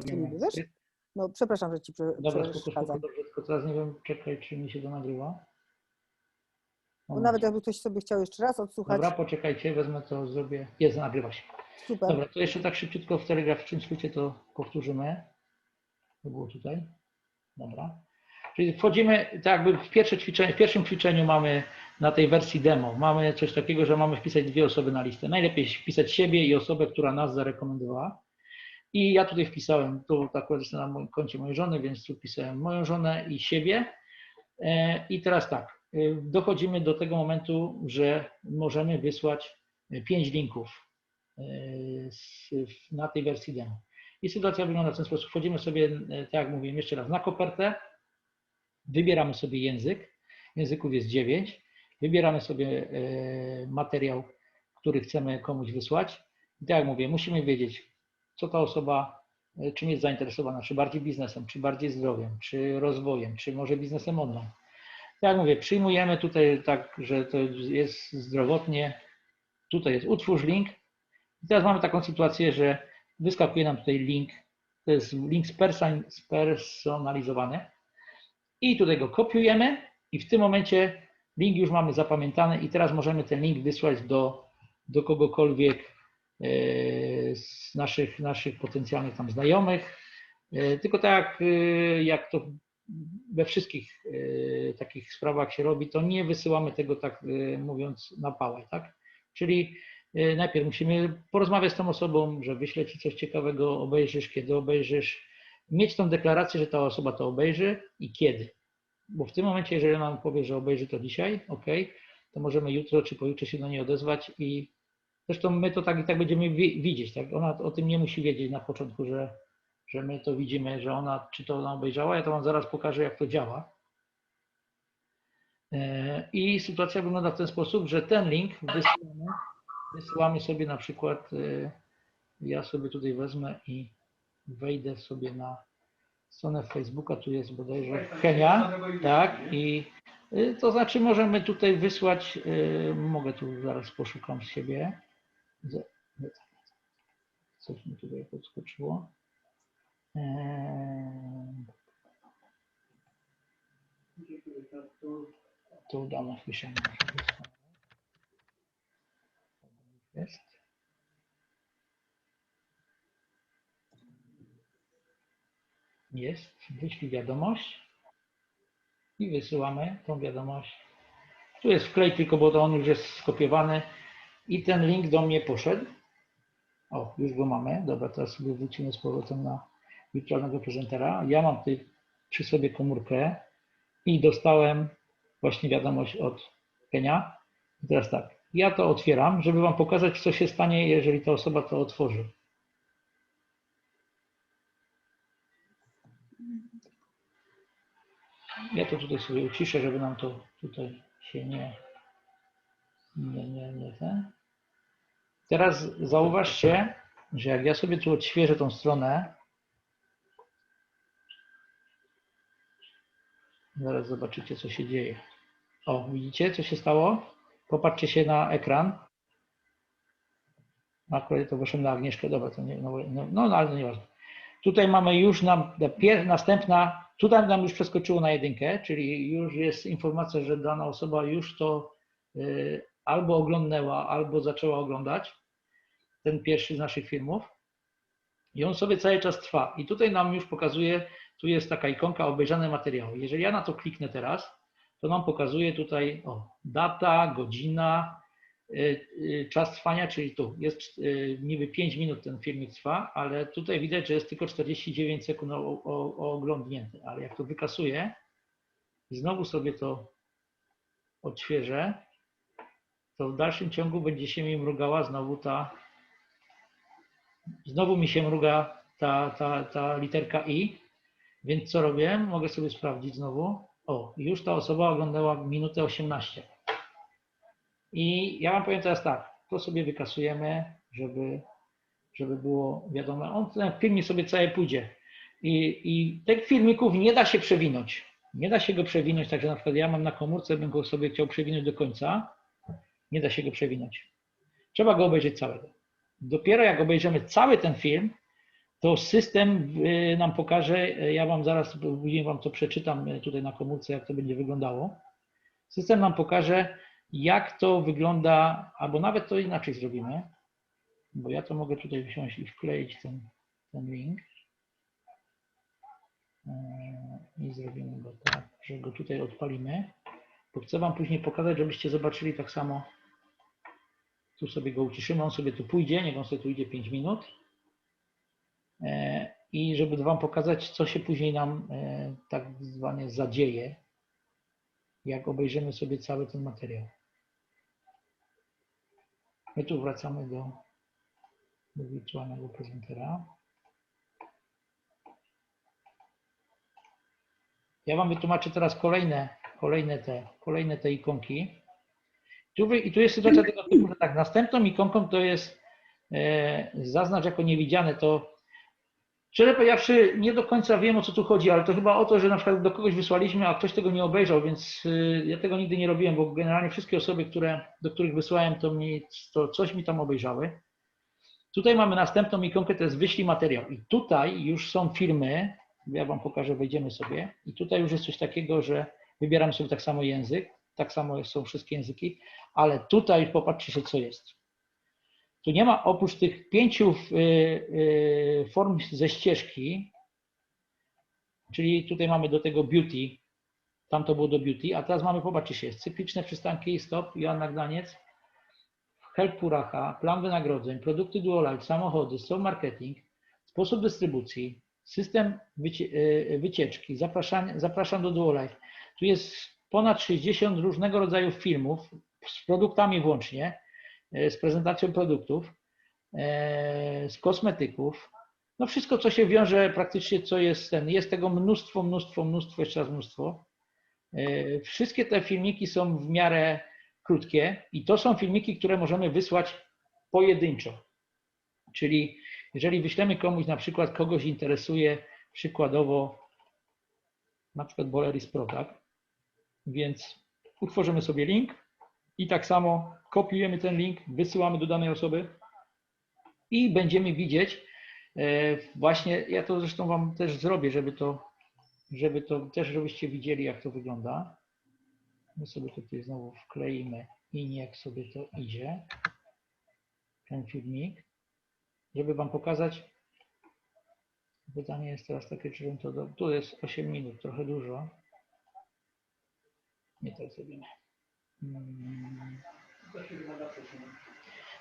Wiesz? No przepraszam, że ci prze- Dobra, przeszkadzam. dobrze, tylko teraz nie wiem, czekaj, czy mi się to nagrywa. Bo nawet jakby ktoś sobie chciał jeszcze raz odsłuchać, Dobra, poczekajcie, wezmę to, zrobię. Jest, nagrywa się. super. Dobra, to jeszcze tak szybciutko w telegraficznym skrócie to powtórzymy. To było tutaj. Dobra. Czyli wchodzimy, tak jakby w, pierwsze ćwiczenie, w pierwszym ćwiczeniu mamy na tej wersji demo, mamy coś takiego, że mamy wpisać dwie osoby na listę. Najlepiej wpisać siebie i osobę, która nas zarekomendowała. I ja tutaj wpisałem, tu akurat jestem na moim koncie mojej żony, więc tu wpisałem moją żonę i siebie. E, I teraz tak, e, dochodzimy do tego momentu, że możemy wysłać pięć linków e, na tej wersji demo. I sytuacja wygląda w ten sposób. Wchodzimy sobie, tak jak mówiłem jeszcze raz, na kopertę, wybieramy sobie język, języków jest dziewięć, wybieramy sobie materiał, który chcemy komuś wysłać. I tak jak mówię, musimy wiedzieć, co ta osoba, e, czym jest zainteresowana, czy bardziej biznesem, czy bardziej zdrowiem, czy rozwojem, czy może biznesem online. Jak mówię, przyjmujemy tutaj tak, że to jest zdrowotnie, tutaj jest utwórz link. I teraz mamy taką sytuację, że wyskakuje nam tutaj link, to jest link sperson- spersonalizowany i tutaj go kopiujemy i w tym momencie link już mamy zapamiętany i teraz możemy ten link wysłać do, do kogokolwiek z naszych, naszych potencjalnych tam znajomych. E, Tylko tak jak, e, jak to we wszystkich e, takich sprawach się robi, to nie wysyłamy tego tak e, mówiąc na pałę, tak? Czyli e, najpierw musimy porozmawiać z tą osobą, że wyślę ci coś ciekawego, obejrzysz, kiedy obejrzysz, mieć tą deklarację, że ta osoba to obejrzy i kiedy. Bo w tym momencie, jeżeli nam powie, że obejrzy to dzisiaj, ok, to możemy jutro czy pojutrze się do niej odezwać i zresztą my to tak i tak będziemy wi- widzieć, tak? Ona o tym nie musi wiedzieć na początku, że, że my to widzimy, że ona, czy to ona obejrzała, ja to wam zaraz pokażę, jak to działa. E, I sytuacja wygląda w ten sposób, że ten link wysyłamy, wysyłamy sobie na przykład, e, ja sobie tutaj wezmę i wejdę sobie na stronę Facebooka, tu jest bodajże Kenia, tak, i y, to znaczy możemy tutaj wysłać, mogę tu zaraz poszukam z siebie, Z- coś mi tutaj podskoczyło. Eee, Tu dane piszemy. Jest. Jest. Wyślij wiadomość i wysyłamy tą wiadomość. Tu jest wklej tylko, bo to on już jest skopiowany i ten link do mnie poszedł. O, już go mamy. Dobra, teraz sobie wrócimy z powrotem na wirtualnego prezentera. Ja mam tutaj przy sobie komórkę i dostałem właśnie wiadomość od Kenia. I teraz tak, ja to otwieram, żeby Wam pokazać, co się stanie, jeżeli ta osoba to otworzy. Ja to tutaj sobie uciszę, żeby nam to tutaj się nie, nie, nie, nie. Teraz zauważcie, że jak ja sobie tu odświeżę tą stronę, zaraz zobaczycie, co się dzieje. O, widzicie, co się stało? Popatrzcie się na ekran. Akurat to wyszło na Agnieszkę, dobra, to nie, no, no, no ale to nieważne. Tutaj mamy już nam następna, tutaj nam już przeskoczyło na jedynkę, czyli już jest informacja, że dana osoba już to y, albo oglądnęła, albo zaczęła oglądać ten pierwszy z naszych filmów. I on sobie cały czas trwa. I tutaj nam już pokazuje, tu jest taka ikonka obejrzane materiały. Jeżeli ja na to kliknę teraz, to nam pokazuje tutaj o, data, godzina, y, y, czas trwania, czyli tu jest y, niby 5 minut ten filmik trwa, ale tutaj widać, że jest tylko 49 sekund o, o, o oglądnięty. Ale jak to wykasuję i znowu sobie to odświeżę, to w dalszym ciągu będzie się mi mrugała znowu ta, znowu mi się mruga ta, ta, ta literka i, więc co robię? Mogę sobie sprawdzić znowu. O, już ta osoba oglądała minutę 18. I ja Wam powiem teraz tak, to sobie wykasujemy, żeby, żeby było wiadome. On ten filmik sobie cały pójdzie. I, I tych filmików nie da się przewinąć. Nie da się go przewinąć, także na przykład ja mam na komórce, bym go sobie chciał przewinąć do końca. Nie da się go przewinąć. Trzeba go obejrzeć całego. Dopiero jak obejrzymy cały ten film, to system y, nam pokaże, y, ja Wam zaraz, później Wam to przeczytam y, tutaj na komórce, jak to będzie wyglądało. System nam pokaże, jak to wygląda, albo nawet to inaczej zrobimy, bo ja to mogę tutaj wziąć i wkleić ten, ten link. Yy, I zrobimy go tak, że go tutaj odpalimy, bo chcę Wam później pokazać, żebyście zobaczyli tak samo. Tu sobie go uciszymy, on sobie tu pójdzie, niech on sobie tu idzie 5 minut. E, I żeby Wam pokazać, co się później nam e, tak zwanie zadzieje, jak obejrzymy sobie cały ten materiał. My tu wracamy do, do wirtualnego prezentera. Ja Wam wytłumaczę teraz kolejne, kolejne, te, kolejne te ikonki. Tu, I tu jest sytuacja tego typu, że tak, następną ikonką to jest e, zaznacz jako niewidziane, to Szczerze powiedziawszy, nie do końca wiem o co tu chodzi, ale to chyba o to, że na przykład do kogoś wysłaliśmy, a ktoś tego nie obejrzał, więc y, ja tego nigdy nie robiłem, bo generalnie wszystkie osoby, które, do których wysłałem, to, mi, to coś mi tam obejrzały. Tutaj mamy następną ikonkę, to jest wyślij materiał. I tutaj już są firmy, ja Wam pokażę, wejdziemy sobie. I tutaj już jest coś takiego, że wybieram sobie tak samo język, tak samo są wszystkie języki, ale tutaj popatrzcie się, co jest. Tu nie ma oprócz tych pięciu y, y, form ze ścieżki, czyli tutaj mamy do tego beauty, tam to było do beauty, a teraz mamy, popatrzcie się, cykliczne przystanki, stop, Joanna Gdaniec, help Puracha, plan wynagrodzeń, produkty Duolife, samochody, store marketing, sposób dystrybucji, system y, wycieczki, zapraszam, zapraszam do Duolife. Tu jest ponad 60 różnego rodzaju filmów z produktami włącznie, e, z prezentacją produktów, e, z kosmetyków. No wszystko, co się wiąże praktycznie, co jest ten. Jest tego mnóstwo, mnóstwo, mnóstwo, jeszcze raz mnóstwo. E, Wszystkie te filmiki są w miarę krótkie i to są filmiki, które możemy wysłać pojedynczo. Czyli jeżeli wyślemy komuś, na przykład kogoś interesuje przykładowo na przykład Boleris Pro, tak? Więc utworzymy sobie link i tak samo kopiujemy ten link, wysyłamy do danej osoby i będziemy widzieć e, właśnie, ja to zresztą Wam też zrobię, żeby to, żeby to też, żebyście widzieli, jak to wygląda. My sobie tutaj znowu wkleimy i niech sobie to idzie, ten filmik, żeby Wam pokazać. Pytanie jest teraz takie, czy to, do... tu jest 8 minut, trochę dużo. Nie tak zrobimy.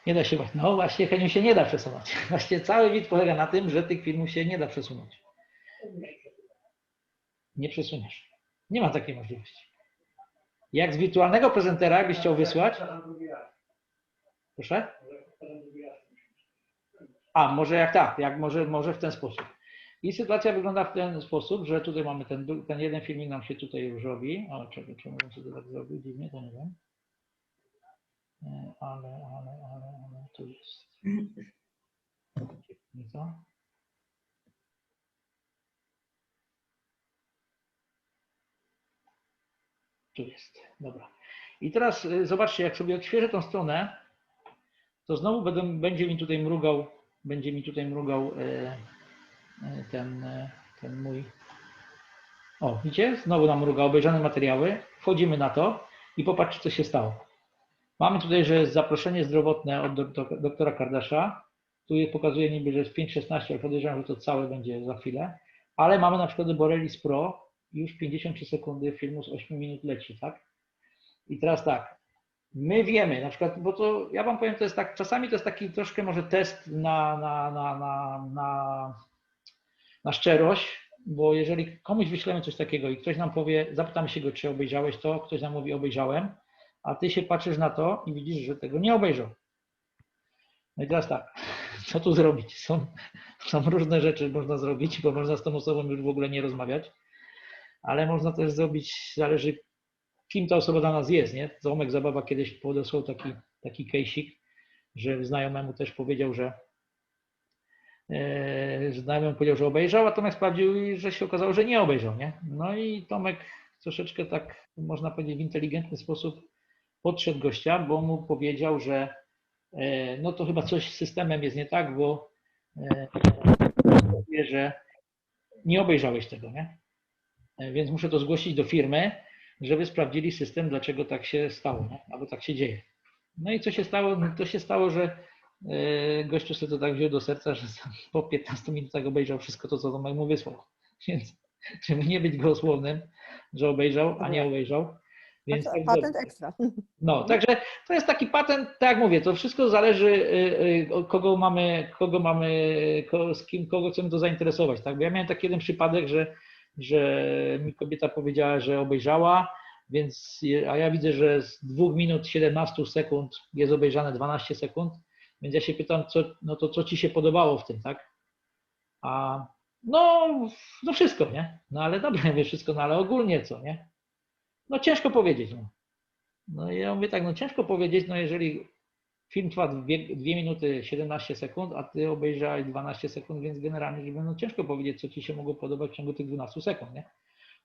Nie da się, no właśnie Heniu się nie da przesunąć. Właśnie cały wid polega na tym, że tych filmów się nie da przesunąć. Nie przesuniesz. Nie ma takiej możliwości. Jak z wirtualnego prezentera, jakbyś chciał wysłać? Proszę? A, może jak tak, jak może, może w ten sposób. I sytuacja wygląda w ten sposób, że tutaj mamy ten, ten jeden filmik nam się tutaj robi. O, czego, czemu on sobie tak zrobił dziwnie, to nie wiem. E, Ale, ale, ale, ale, tu jest. Nie to. Tu jest, dobra. I teraz y, zobaczcie, jak sobie odświeżę tą stronę, to znowu będę, będzie mi tutaj mrugał, będzie mi tutaj mrugał e, e, ten, e, ten mój. O, widzicie? Znowu nam mruga obejrzane materiały. Wchodzimy na to i popatrzcie, co się stało. Mamy tutaj, że jest zaproszenie zdrowotne od dok- doktora Kardasza. Tu je pokazuje niby, że jest 5.16, ale podejrzewam, że to całe będzie za chwilę. Ale mamy na przykład Borelis Pro, już 53 sekundy filmu z 8 minut leci, tak? I teraz tak, my wiemy, na przykład, bo to ja wam powiem, to jest tak, czasami to jest taki troszkę może test na, na, na, na, na, na szczerość, bo jeżeli komuś wyślemy coś takiego i ktoś nam powie, zapytamy się go, czy obejrzałeś to, ktoś nam mówi, obejrzałem, a ty się patrzysz na to i widzisz, że tego nie obejrzał. No i teraz tak, co tu zrobić? Są, są różne rzeczy można zrobić, bo można z tą osobą już w ogóle nie rozmawiać, ale można też zrobić, zależy kim ta osoba dla nas jest, nie? Tomek Zabawa kiedyś podesłał taki, taki kejsik, że znajomemu też powiedział, że e, że znajomy powiedział, że obejrzał, a Tomek sprawdził że się okazało, że nie obejrzał, nie? No i Tomek troszeczkę tak, można powiedzieć, w inteligentny sposób podszedł gościa, bo mu powiedział, że e, no to chyba coś z systemem jest nie tak, bo e, okazuje, że nie obejrzałeś tego, nie? E, Więc muszę to zgłosić do firmy, żeby sprawdzili system, dlaczego tak się stało, nie? albo tak się dzieje. No i co się stało? No to się stało, że gościu sobie to tak wziął do serca, że po 15 minutach obejrzał wszystko to, co Tomek mu wysłał. Więc żeby nie być gołosłownym, że obejrzał, a nie obejrzał. Więc tak Patent dobrze. ekstra. No, także to jest taki patent, tak jak mówię, to wszystko zależy, y, y, od kogo mamy, kogo mamy, z kim, kogo chcemy to zainteresować, tak? Bo ja miałem taki jeden przypadek, że, że mi kobieta powiedziała, że obejrzała, więc, a ja widzę, że z 2 minut 17 sekund jest obejrzane 12 sekund, więc ja się pytam, co, no to co ci się podobało w tym, tak? A no, no wszystko, nie? No ale dobrze, wie wszystko, no ale ogólnie co, nie? No ciężko powiedzieć, no. No i ja mówię tak, no ciężko powiedzieć, no jeżeli film trwa 2, minuty 17 sekund, a ty obejrzałeś 12 sekund, więc generalnie no ciężko powiedzieć, co ci się mogło podobać w ciągu tych 12 sekund, nie?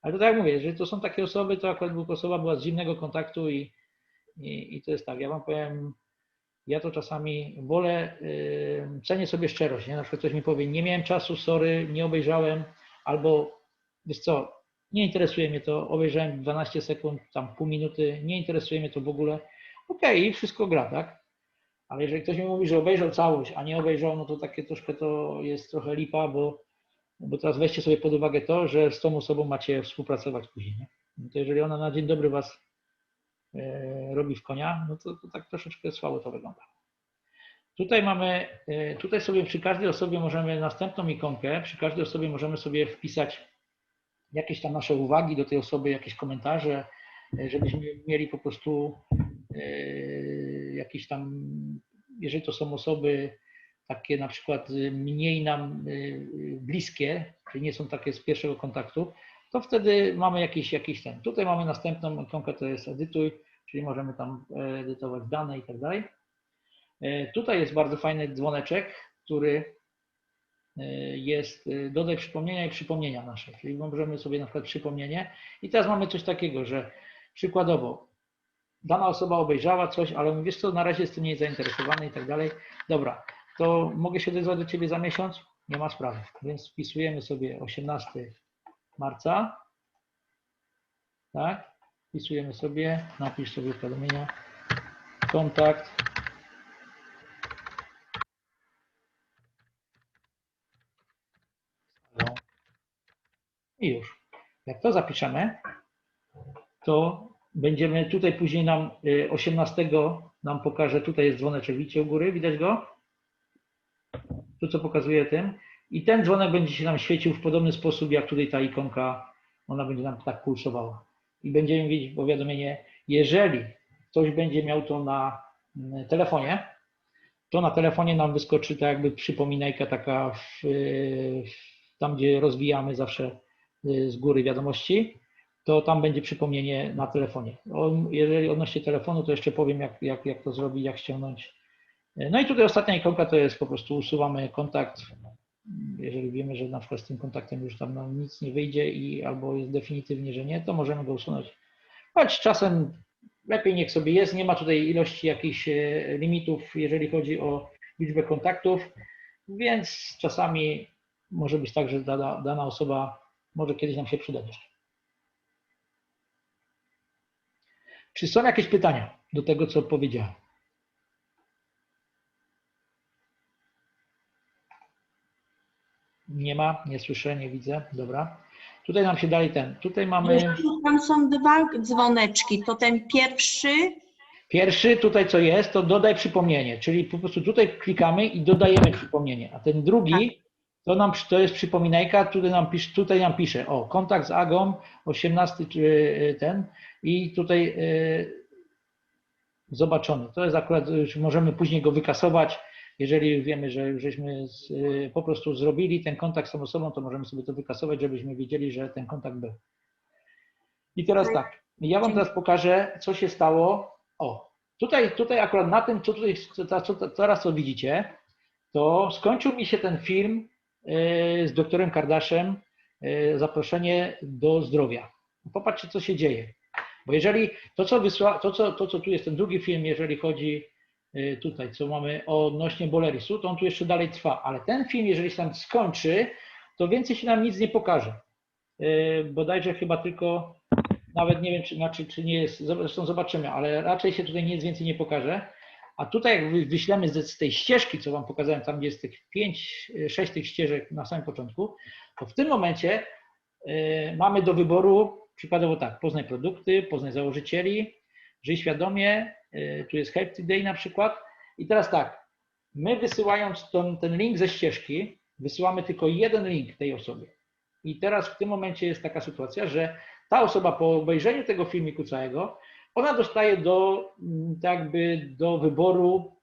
Ale to tak jak mówię, jeżeli to są takie osoby, to akurat osoba była z zimnego kontaktu i, i, i to jest tak, ja wam powiem, ja to czasami wolę, yy, cenię sobie szczerość, nie? Na przykład ktoś mi powie, nie miałem czasu, sorry, nie obejrzałem, albo wiesz co, nie interesuje mnie to, obejrzałem 12 sekund, tam pół minuty, nie interesuje mnie to w ogóle. Okej, wszystko gra, tak? Ale jeżeli ktoś mi mówi, że obejrzał całość, a nie obejrzał, no to takie troszkę to jest trochę lipa, bo, bo teraz weźcie sobie pod uwagę to, że z tą osobą macie współpracować później. Nie? No to jeżeli ona na dzień dobry was robi w konia, no to, to tak troszeczkę słabo to wygląda. Tutaj mamy, e, tutaj sobie przy każdej osobie możemy następną ikonkę, przy każdej osobie możemy sobie wpisać jakieś tam nasze uwagi do tej osoby, jakieś komentarze, e, żebyśmy mieli po prostu e, jakieś tam, jeżeli to są osoby takie na przykład e, mniej nam e, bliskie, czyli nie są takie z pierwszego kontaktu, to wtedy mamy jakiś, jakiś ten. Tutaj mamy następną ikonkę, to jest edytuj, czyli możemy tam e, edytować dane i tak dalej. E, Tutaj jest bardzo fajny dzwoneczek, który e, jest dodaj przypomnienia i przypomnienia nasze, czyli możemy sobie na przykład przypomnienie i teraz mamy coś takiego, że przykładowo dana osoba obejrzała coś, ale wiesz co, na razie jestem nie zainteresowany i tak dalej. Dobra, to mogę się odezwać do Ciebie za miesiąc? Nie ma sprawy. Więc wpisujemy sobie 18 marca. Tak? Wpisujemy sobie, napisz sobie powiadomienia, kontakt. I już. Jak to zapiszemy, to będziemy tutaj później nam y, 18 nam pokaże, tutaj jest dzwoneczek, widzicie u góry, widać go? Tu co pokazuje tym. I ten dzwonek będzie się nam świecił w podobny sposób, jak tutaj ta ikonka, ona będzie nam tak pulsowała. I będziemy mieć powiadomienie, jeżeli ktoś będzie miał to na mm, telefonie, to na telefonie nam wyskoczy tak jakby przypominajka taka w, w, tam, gdzie rozwijamy zawsze y, z góry wiadomości, to tam będzie przypomnienie na telefonie. Jeżeli odnośnie telefonu, to jeszcze powiem, jak, jak, jak to zrobić, jak ściągnąć. No i tutaj ostatnia ikonka to jest po prostu usuwamy kontakt. Jeżeli wiemy, że na przykład z tym kontaktem już tam nam nic nie wyjdzie i albo jest definitywnie, że nie, to możemy go usunąć. Choć czasem lepiej niech sobie jest, nie ma tutaj ilości jakichś e, limitów, jeżeli chodzi o liczbę kontaktów, więc czasami może być tak, że dana, dana osoba może kiedyś nam się przydać. Czy są jakieś pytania do tego, co powiedziałem? Nie ma, nie słyszę, nie widzę. Dobra. Tutaj nam się dalej ten. Tutaj mamy Tam są dwa dzwoneczki. To ten pierwszy, pierwszy, tutaj co jest, to dodaj przypomnienie, czyli po prostu tutaj klikamy i dodajemy przypomnienie. A ten drugi, to nam to jest przypominajka, tutaj nam pisze, tutaj nam pisze o kontakt z Agą 18 czy ten i tutaj y, zobaczony. To jest akurat, już możemy później go wykasować. Jeżeli wiemy, że już żeśmy z, y, po prostu zrobili ten kontakt z tą osobą, to możemy sobie to wykasować, żebyśmy wiedzieli, że ten kontakt był. I teraz tak, ja Wam teraz pokażę, co się stało. O, tutaj, tutaj akurat na tym, co tutaj, co, co, teraz co widzicie, to skończył mi się ten film y, z doktorem Kardaszem, y, zaproszenie do zdrowia. Popatrzcie, co się dzieje. Bo jeżeli to, co wysła, to, co, to, co tu jest ten drugi film, jeżeli chodzi tutaj, co mamy odnośnie Bolerisu, to on tu jeszcze dalej trwa. Ale ten film, jeżeli się tam skończy, to więcej się nam nic nie pokaże. Yy, Bodajże chyba tylko, nawet nie wiem, czy, znaczy, czy nie jest, zresztą zobaczymy, ale raczej się tutaj nic więcej nie pokaże. A tutaj jak wy- wyślemy z, tej ścieżki, co Wam pokazałem, tam gdzie jest tych 5, 6 tych ścieżek na samym początku, to w tym momencie mamy do wyboru przykładowo tak, poznaj produkty, poznaj założycieli, żyj świadomie, tu jest Help Today na przykład. I teraz tak, my wysyłając ten, ten link ze ścieżki, wysyłamy tylko jeden link tej osobie. I teraz w tym momencie jest taka sytuacja, że ta osoba po obejrzeniu tego filmiku całego, ona dostaje do, mm, tak jakby do wyboru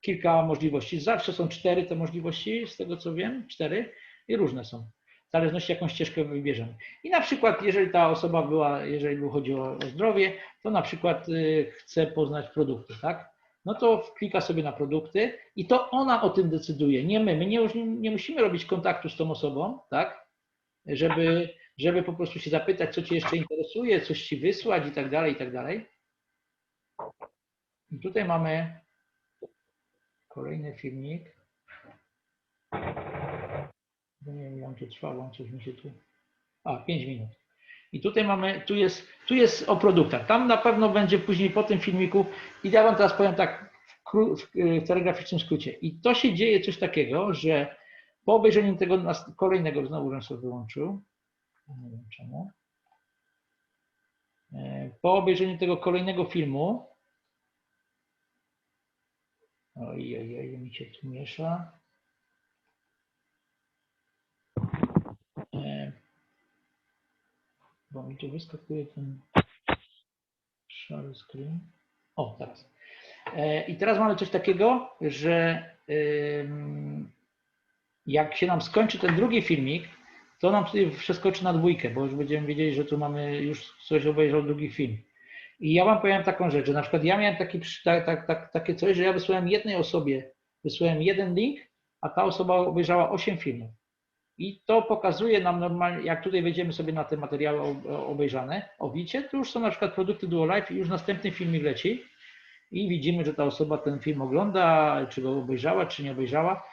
kilka możliwości. Zawsze są cztery te możliwości, z tego co wiem, cztery i różne są. W zależności jaką ścieżkę wybierzemy. I na przykład, jeżeli ta osoba była, jeżeli chodzi o, zdrowie, to na przykład y, chce poznać produkty, tak? No to klika sobie na produkty i to ona o tym decyduje, nie my. My nie, nie musimy robić kontaktu z tą osobą, tak? Żeby, żeby po prostu się zapytać, co Cię jeszcze interesuje, coś Ci wysłać i tak dalej, i tak dalej. I tutaj mamy kolejny filmik. No Nie wiem, jak to trwało, coś mi się tu... A, 5 minut. I tutaj mamy, tu jest, tu jest o produktach. Tam na pewno będzie później po tym filmiku. I ja Wam teraz powiem tak w, w telegraficznym skrócie. I to się dzieje coś takiego, że po obejrzeniu tego kolejnego, znowu bym sobie wyłączył. Nie wiem czemu. E, Po obejrzeniu tego kolejnego filmu. Oj, oj, oj, mi się tu miesza. E, Tu wyskakuje ten szary screen. O, teraz. E, I teraz mamy coś takiego, że jak się nam skończy ten drugi filmik, to nam tutaj przeskoczy na dwójkę, bo już będziemy wiedzieli, że tu mamy już coś obejrzał drugi film. I ja wam powiem taką rzecz, że na przykład ja miałem taki, tak, tak, tak, takie coś, że ja wysłałem jednej osobie, wysłałem jeden link, a ta osoba obejrzała 8 filmów. I to pokazuje nam normalnie, jak tutaj wejdziemy sobie na te materiały obejrzane, o widzicie, to już są na przykład produkty Duo Life i już następny filmik leci. I widzimy, że ta osoba ten film ogląda, czy go obejrzała, czy nie obejrzała.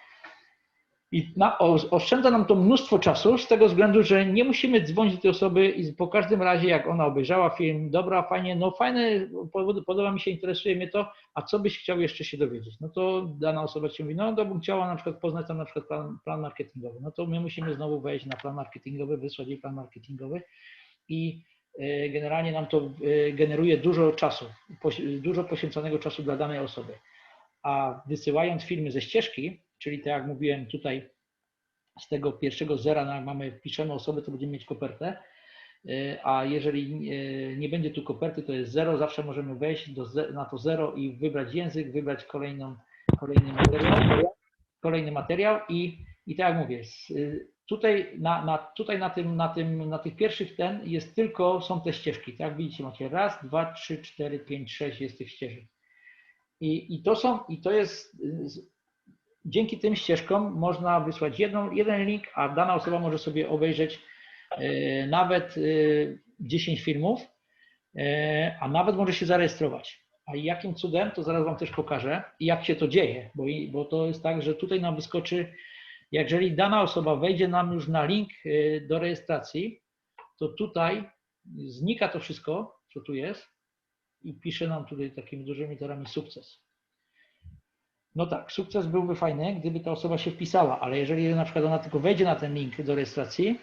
I na, oszczędza nam to mnóstwo czasu z tego względu, że nie musimy dzwonić do tej osoby i po każdym razie, jak ona obejrzała film, dobra, fajnie, no fajne, pod- podoba mi się, interesuje mnie to, a co byś chciał jeszcze się dowiedzieć? No to dana osoba ci mówi, no to bym chciała na przykład poznać tam na przykład plan, plan marketingowy. No to my musimy znowu wejść na plan marketingowy, wysłać jej plan marketingowy i e, generalnie nam to e, generuje dużo czasu, dużo poświęconego czasu dla danej osoby. A wysyłając filmy ze ścieżki, czyli tak jak mówiłem tutaj z tego pierwszego zera na- mamy, wpiszemy osobę, to będziemy mieć kopertę, E, a jeżeli nie będzie tu koperty, to jest zero, zawsze możemy wejść do, na to zero i wybrać język, wybrać kolejną, kolejny materiał, kolejny materiał i, i tak jak mówię, y, tutaj, na, na, tutaj na, tym, na, tym, na tych pierwszych ten jest tylko, są te ścieżki, tak jak widzicie, macie raz, dwa, trzy, cztery, pięć, sześć jest tych ścieżek. I, i to są, i to jest, y, dzięki tym ścieżkom można wysłać jedną, jeden link, a dana osoba może sobie obejrzeć e, nawet e, 10 filmów, e, a nawet może się zarejestrować. A jakim cudem, to zaraz Wam też pokażę, jak się to dzieje, bo, bo to jest tak, że tutaj nam wyskoczy, jeżeli dana osoba wejdzie nam już na link e, do rejestracji, to tutaj znika to wszystko, co tu jest i pisze nam tutaj takimi dużymi literami sukces. No tak, sukces byłby fajny, gdyby ta osoba się wpisała, ale jeżeli na przykład ona tylko wejdzie na ten link do rejestracji,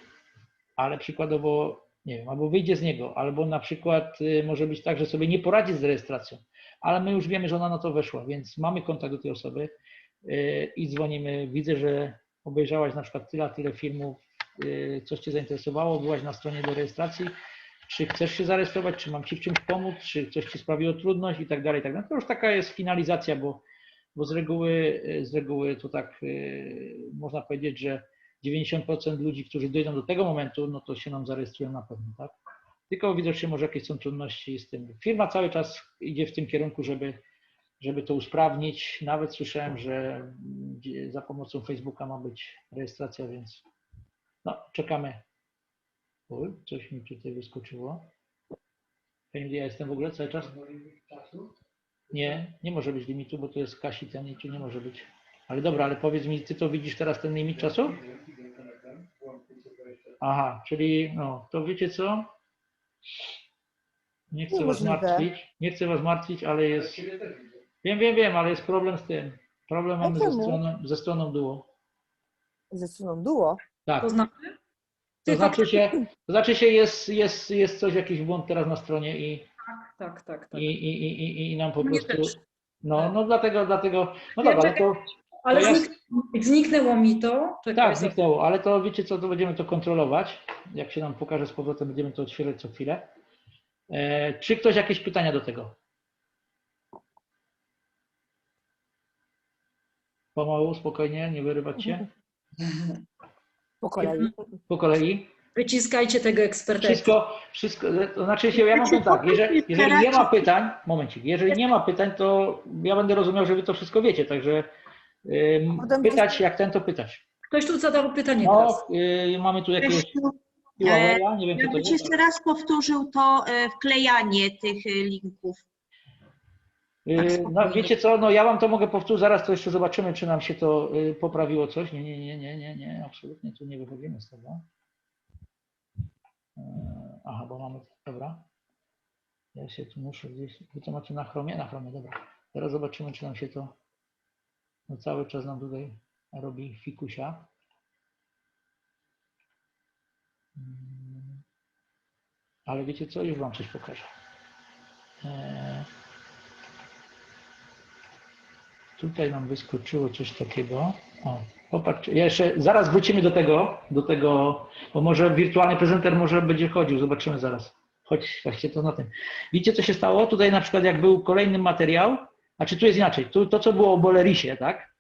ale przykładowo, nie wiem, albo wyjdzie z niego, albo na przykład y, może być tak, że sobie nie poradzi z rejestracją, ale my już wiemy, że ona na to weszła, więc mamy kontakt do tej osoby y, i dzwonimy. Widzę, że obejrzałaś na przykład tyle, tyle filmów, y, coś Cię zainteresowało, byłaś na stronie do rejestracji, czy chcesz się zarejestrować, czy mam Ci w czymś pomóc, czy coś Ci sprawiło trudność i tak dalej, tak dalej. To już taka jest finalizacja, bo, bo z reguły, z reguły to tak y, można powiedzieć, że 90% ludzi, którzy dojdą do tego momentu, no to się nam zarejestrują na pewno, tak? Tylko widocznie może jakieś są trudności z tym. Firma cały czas idzie w tym kierunku, żeby, żeby to usprawnić. Nawet słyszałem, że mm, za pomocą Facebooka ma być rejestracja, więc no, czekamy. Oj, coś mi tutaj wyskoczyło. Gdzie ja jestem w ogóle cały czas? Nie, nie może być limitu, bo to jest Kasi ten i tu nie może być. Ale dobra, ale powiedz mi, ty to widzisz teraz ten limit czasu? Aha, czyli no, to wiecie co? Nie chcę was martwić, nie chcę was martwić, ale jest... Wiem, wiem, wiem, ale jest problem z tym. Problem mamy ze stroną, ze stroną duo. Ze stroną duo. Tak, To znaczy? to znaczy się, to znaczy się jest, jest, jest coś, jakiś błąd teraz na stronie i, Tak, tak, tak. i, i, i, i, i nam po Mnie prostu... też. No, no dlatego, dlatego... No dobra, ale to... Ale to ja- zniknęło, zniknęło mi to. Czekaj, Tak, zniknęło, ale to wiecie co, to będziemy to kontrolować. Jak się nam pokaże z powrotem, będziemy to odświeżać co chwilę. E, czy ktoś jakieś pytania do tego? Pomału, spokojnie, nie wyrywać się. Po kolei. Po kolei. Wyciskajcie tego eksperta. Wszystko, wszystko, to znaczy się, ja mam tak, jeżeli, jeżeli nie ma pytań, momencik, jeżeli nie ma pytań, to ja będę rozumiał, że wy to wszystko wiecie, także ym, pytać jak ten, to pytać. Ktoś tu zadał pytanie teraz. No, y, mamy tu Grzesiu, Huawei'a, nie wiem co to jeszcze raz powtórzył to e, wklejanie tych e, linków. Tak, Yy, spokojnie. No wiecie co, no ja wam to mogę powtórzyć, zaraz to jeszcze zobaczymy, czy nam się to yy, poprawiło coś. Nie, nie, nie, nie, nie, nie, absolutnie tu nie wychodzimy z tego. Aha, bo mamy, dobra. Ja się tu muszę gdzieś, wy to macie na chromie? Na chromie, dobra. Teraz zobaczymy, czy nam się to, no cały czas nam tutaj robi fikusia. Mm. Ale wiecie co, już wam coś pokażę. Yy, Tutaj nam wyskoczyło coś takiego. O, popatrz, ja jeszcze zaraz wrócimy do tego, do tego, bo może wirtualny prezenter może będzie chodził, zobaczymy zaraz. Chodź, właśnie to na tym. Widzicie, co się stało? Tutaj na przykład jak był kolejny materiał, znaczy tu jest inaczej, tu to, co było o Bolerisie, tak?